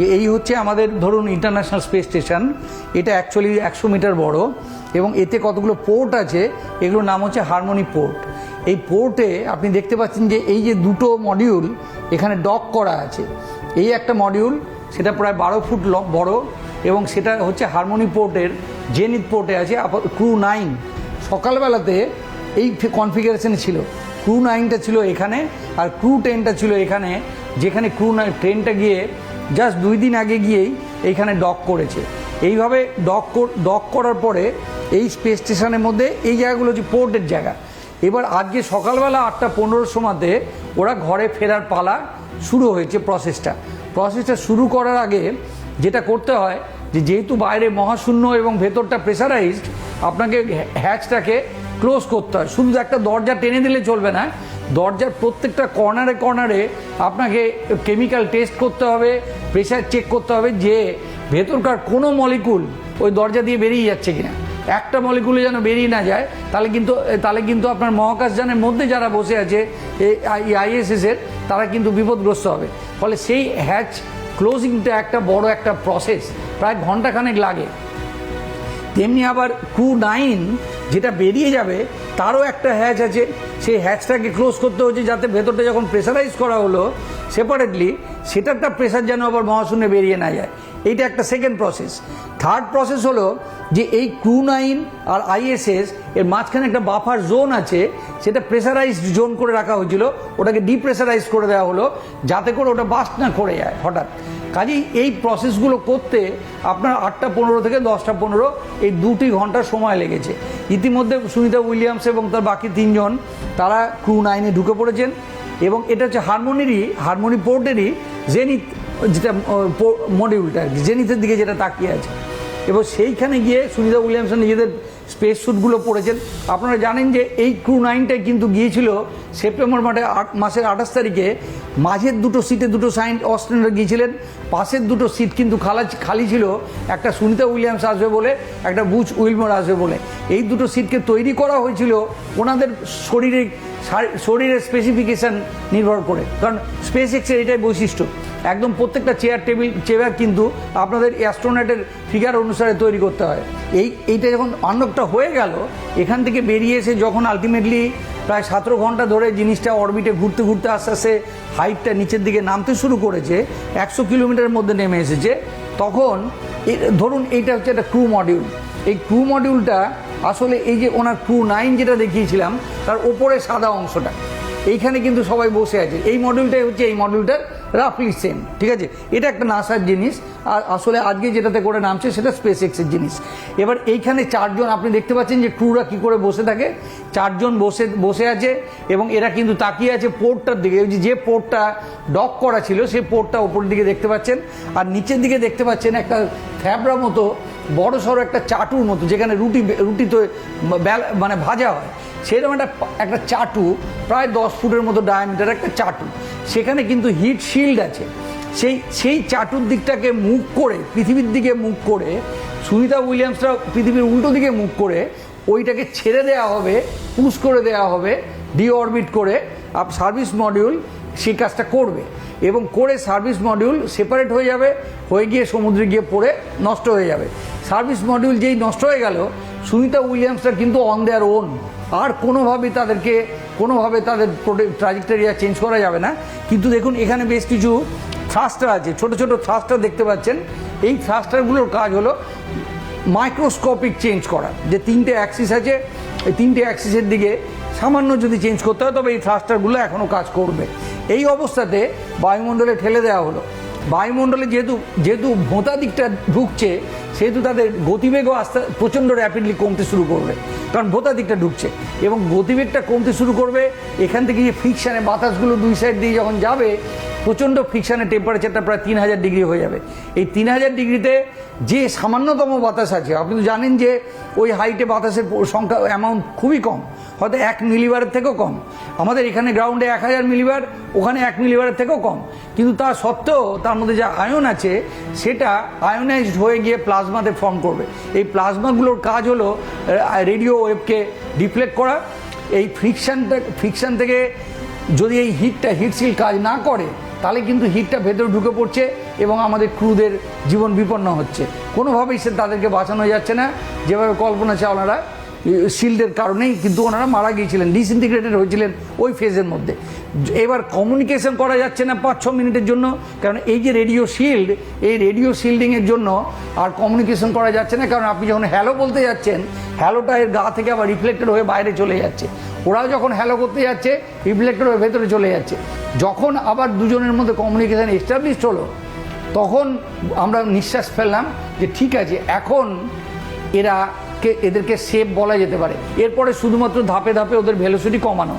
যে এই হচ্ছে আমাদের ধরুন ইন্টারন্যাশনাল স্পেস স্টেশন এটা অ্যাকচুয়ালি একশো মিটার বড়, এবং এতে কতগুলো পোর্ট আছে, এগুলোর নাম হচ্ছে হারমোনি পোর্ট এই পোর্টে আপনি দেখতে পাচ্ছেন যে এই যে দুটো মডিউল এখানে ডক করা আছে। এই একটা মডিউল সেটা প্রায় বারো ফুট বড়, এবং সেটা হচ্ছে হারমোনি পোর্টের জেনিত পোর্টে আছে ক্রু নাইন সকালবেলাতে এই কনফিগারেশনে ছিল। ক্রু নাইনটা ছিল এখানে, আর ক্রু টেনটা ছিল এখানে, যেখানে ক্রু নাইন ট্রেনটা গিয়ে জাস্ট দুই দিন আগে গিয়েই এইখানে ডক করেছে। এইভাবে ডক ডক করার পরে এই স্পেস স্টেশনের মধ্যে এই জায়গাগুলো হচ্ছে পোর্টের জায়গা। এবার আজকে সকালবেলা আটটা পনেরোর সময়তে ওরা ঘরে ফেরার পালা শুরু হয়েছে প্রসেসটা প্রসেসটা শুরু করার আগে যেটা করতে হয় যে যেহেতু বাইরে মহাশূন্য এবং ভেতরটা প্রেসারাইজড আপনাকে হ্যাচটাকে ক্লোজ করতে হয়। শুধু একটা দরজা টেনে দিলে চলবে না দরজার প্রত্যেকটা কর্নারে কর্নারে আপনাকে কেমিক্যাল টেস্ট করতে হবে প্রেশার চেক করতে হবে যে ভেতরকার কোনো মলিকুল ওই দরজা দিয়ে বেরিয়ে যাচ্ছে কিনা। একটা মলিকুলে যেন বেরিয়ে না যায়, তাহলে কিন্তু তাহলে কিন্তু আপনার মহাকাশযানের মধ্যে যারা বসে আছে এই আইএসএস এর, তারা কিন্তু বিপদগ্রস্ত হবে। ফলে সেই হ্যাচ ক্লোজিংটা একটা বড় একটা প্রসেস প্রায় ঘন্টাখানেক লাগে। তেমনি আবার ক্রু নাইন যেটা বেরিয়ে যাবে, তারও একটা হ্যাচ আছে। সেই হ্যাচটাকে ক্লোজ করতে হচ্ছে যাতে ভেতরটা যখন প্রেসারাইজ করা হলো সেপারেটলি সেটারটা প্রেশার যেন আবার মহাশূন্যে বেরিয়ে না যায়। এইটা একটা সেকেন্ড প্রসেস থার্ড প্রসেস হলো যে এই ক্রু নাইন আর আইএসএস এর মাঝখানে একটা বাফার জোন আছে, সেটা প্রেসারাইজড জোন করে রাখা হয়েছিল, ওটাকে ডিপ্রেসারাইজ করে দেওয়া হলো, যাতে করে ওটা বাস্ট না করে যায়, হঠাৎ। কাজেই এই প্রসেসগুলো করতে আপনার আটটা পনেরো থেকে দশটা পনেরো, এই দুটি ঘণ্টা সময় লেগেছে। ইতিমধ্যে সুনিতা উইলিয়ামস এবং তার বাকি তিনজন, তারা ক্রু নাইনে ঢুকে পড়েছেন এবং এটা হচ্ছে হারমোনিরই, হারমোনি পোর্টেরই জেনিত যেটা মডিউলটা আর কি জেনিথের দিকে যেটা তাকিয়ে আছে। এবং সেইখানে গিয়ে সুনিতা উইলিয়ামসন নিজেদের স্পেস স্যুটগুলো পড়েছেন। আপনারা জানেন যে এই ক্রু নাইনটাই কিন্তু গিয়েছিল সেপ্টেম্বর মাসে আট, মাসের আঠাশ তারিখে। মাঝের দুটো সিটে দুটো সাইন অস্ট্রেলিয়া গিয়েছিলেন। পাশের দুটো সিট কিন্তু খালা, খালি ছিল। একটা সুনিতা উইলিয়ামস আসবে বলে, একটা বুচ উইলমোর আসবে বলে। এই দুটো সিটকে তৈরি করা হয়েছিল ওনাদের শরীরে শরীরের স্পেসিফিকেশন নির্ভর করে। কারণ স্পেস এক্সের এটাই বৈশিষ্ট্য। একদম প্রত্যেকটা চেয়ার টেবিল চেয়ার কিন্তু আপনাদের অ্যাস্ট্রোনেটের ফিগার অনুসারে তৈরি করতে হয়। এই, এইটা যখন আন্নকটা হয়ে গেল, এখান থেকে বেরিয়ে এসে যখন আলটিমেটলি প্রায় সতেরো ঘণ্টা ধরে জিনিসটা অরবিটে ঘুরতে ঘুরতে আস্তে আস্তে হাইটটা নিচের দিকে নামতে শুরু করেছে, একশো কিলোমিটারের মধ্যে নেমে এসেছে। তখন ধরুন এইটা হচ্ছে একটা ক্রু মডিউল এই ক্রু মডিউলটা আসলে এই যে ওনার ক্রু নাইন যেটা দেখিয়েছিলাম, তার ওপরে সাদা অংশটা। এইখানে কিন্তু সবাই বসে আছে। এই মডিউলটাই হচ্ছে এই মডিউলটার রাফলি সেম ঠিক আছে? এটা একটা নাসার জিনিস, আর আসলে আজকে যেটাতে করে নামছে সেটা স্পেস এক্সের জিনিস। এবার এইখানে চারজন, আপনি দেখতে পাচ্ছেন যে ক্রুরা কি করে বসে থাকে। চারজন বসে বসে আছে, এবং এরা কিন্তু তাকিয়ে আছে পোর্টটার দিকে। যে পোর্টটা ডক করা ছিল, সেই পোর্টটা ওপরের দিকে দেখতে পাচ্ছেন। আর নিচের দিকে দেখতে পাচ্ছেন একটা থ্যাবড়া মতো বড় সড়ো একটা চাটুর মতো, যেখানে রুটি রুটি তো মানে ভাজা হয়। সেরকম একটা একটা চাটু, প্রায় দশ ফুটের মতো ডায়ামিটার একটা চাটু। সেখানে কিন্তু হিট শিল্ড আছে। সেই সেই চাটুর দিকটাকে মুখ করে, পৃথিবীর দিকে মুখ করে, সুনিতা উইলিয়ামসরা পৃথিবীর উল্টো দিকে মুখ করে, ওইটাকে ছেড়ে দেওয়া হবে, পুশ করে দেওয়া হবে ডিঅরবিট করে, আপ সার্ভিস মডিউল সেই কাজটা করবে। এবং করে সার্ভিস মডিউল সেপারেট হয়ে যাবে, হয়ে গিয়ে সমুদ্রে গিয়ে পড়ে নষ্ট হয়ে যাবে। সার্ভিস মডিউল যেই নষ্ট হয়ে গেল, সুনিতা উইলিয়ামসরা কিন্তু অন দেয়ার ওন আর কোনোভাবেই তাদেরকে, কোনোভাবে তাদের ট্রাজেক্টরিয়া চেঞ্জ করা যাবে না। কিন্তু দেখুন, এখানে বেশ কিছু থ্রাস্টার আছে, ছোট ছোট থ্রাস্টার দেখতে পাচ্ছেন। এই থ্রাস্টারগুলোর কাজ হলো মাইক্রোস্কোপিক চেঞ্জ করা, যে তিনটে অ্যাক্সিস আছে, এই তিনটে অ্যাক্সিসের দিকে সামান্য যদি চেঞ্জ করতে হয়, তবে এই থ্রাস্টারগুলো এখনও কাজ করবে। এই অবস্থাতে বায়ুমণ্ডলে ঠেলে দেওয়া হলো। বায়ুমণ্ডলে যেহেতু যেহেতু ভোঁতা দিকটা ঢুকছে, সেহেতু তাদের গতিবেগও আস্তে, প্রচণ্ড র্যাপিডলি কমতে শুরু করবে। কারণ ভোঁতা দিকটা ঢুকছে। এবং গতিবেগটা কমতে শুরু করবে, এখান থেকে যে ফিকশানে বাতাসগুলো দুই সাইড দিয়ে যখন যাবে, প্রচণ্ড ফিকশানে টেম্পারেচারটা প্রায় তিন হাজার ডিগ্রি হয়ে যাবে। এই তিন হাজার ডিগ্রিতে যে সামান্যতম বাতাস আছে, আপনি তো জানেন যে ওই হাইটে বাতাসের সংখ্যা অ্যামাউন্ট খুবই কম। হয়তো এক মিলিবারের থেকেও কম। আমাদের এখানে গ্রাউন্ডে এক হাজার মিলিবার, ওখানে এক মিলিবারের থেকেও কম। কিন্তু তা সত্ত্বেও তার মধ্যে যে আয়ন আছে, সেটা আয়নাইজড হয়ে গিয়ে প্লাজমাতে ফর্ম করবে। এই প্লাজমাগুলোর কাজ হলো রেডিও ওয়েভকে ডিফ্লেক্ট করা। এই ফ্রিকশানটা ফ্রিকশান থেকে যদি এই হিটটা হিটশিল কাজ না করে, তাহলে কিন্তু হিটটা ভেতরে ঢুকে পড়ছে এবং আমাদের ক্রুদের জীবন বিপন্ন হচ্ছে। কোনোভাবেই সে তাদেরকে বাঁচানো যাচ্ছে না। যেভাবে কল্পনা চাওলারা শিল্ডের কারণেই কিন্তু ওনারা মারা গিয়েছিলেন ডিসইন্টিগ্রেটেড হয়েছিলেন ওই ফেজের মধ্যে। এবার কমিউনিকেশন করা যাচ্ছে না পাঁচ ছ মিনিটের জন্য, কারণ এই যে রেডিও শিল্ড এই রেডিও শিল্ডিংয়ের জন্য আর কমিউনিকেশন করা যাচ্ছে না, কারণ আপনি যখন হ্যালো বলতে যাচ্ছেন হ্যালোটা এর গা থেকে আবার রিফ্লেক্টেড হয়ে বাইরে চলে যাচ্ছে। ওরাও যখন হ্যালো করতে যাচ্ছে রিফ্লেক্টেড হয়ে ভেতরে চলে যাচ্ছে। যখন আবার দুজনের মধ্যে কমিউনিকেশন এস্টাবলিশড হলো, তখন আমরা নিঃশ্বাস ফেললাম যে ঠিক আছে, এখন এরা এদেরকে সেফ বলা যেতে পারে। এরপরে শুধুমাত্র ধাপে ধাপে ওদের ভেলোসিটি কমানো।